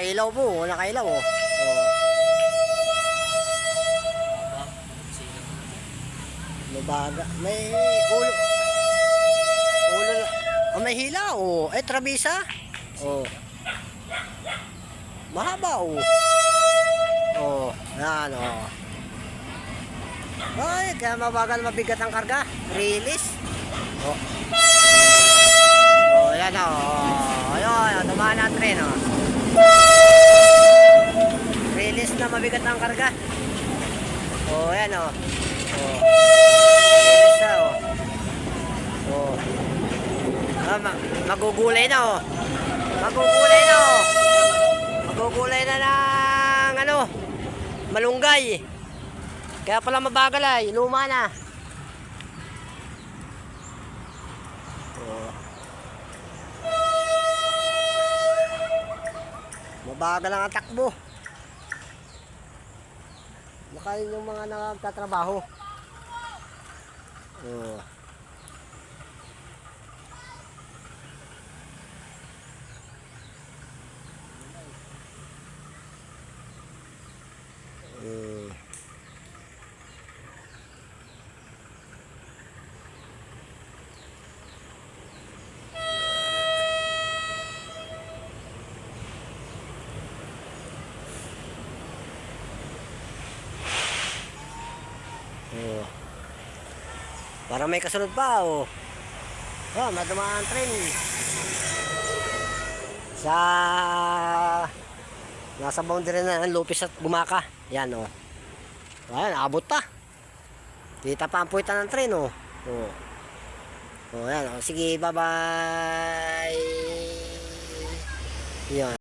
nakailaw po, nakailaw oh. oh. Mabaga. May ulo. Ulo. Oh, may hila oh. Eh, trabisa. Oh. Mahaba oh. Oh, yan oh. Ay, kaya mabagal mabigat ang karga. Release. Oh. Oh, yan oh. Ayun, tumaan ang tren oh. Release na mabigat ang karga. Oh, yan oh. Oh. Na oh. Oh. Ah, ma- magugulay na oh. Magugulay na oh. Magugulay na ng ano, malunggay. Kaya pala mabagal ay, luma na. Oh. Mabagal ang takbo. Baka yun yung mga nagtatrabaho. Oh. Oh. Para may kasunod pa, oh. Oh, madumaan train. Sa nasa boundary na ng Lupis at Gumaka. Yan, oh. Ayan, abot pa. Kita pa ang puwitan ng train, oh. Oh. Oh, yan, oh. Sige, bye-bye. Yan.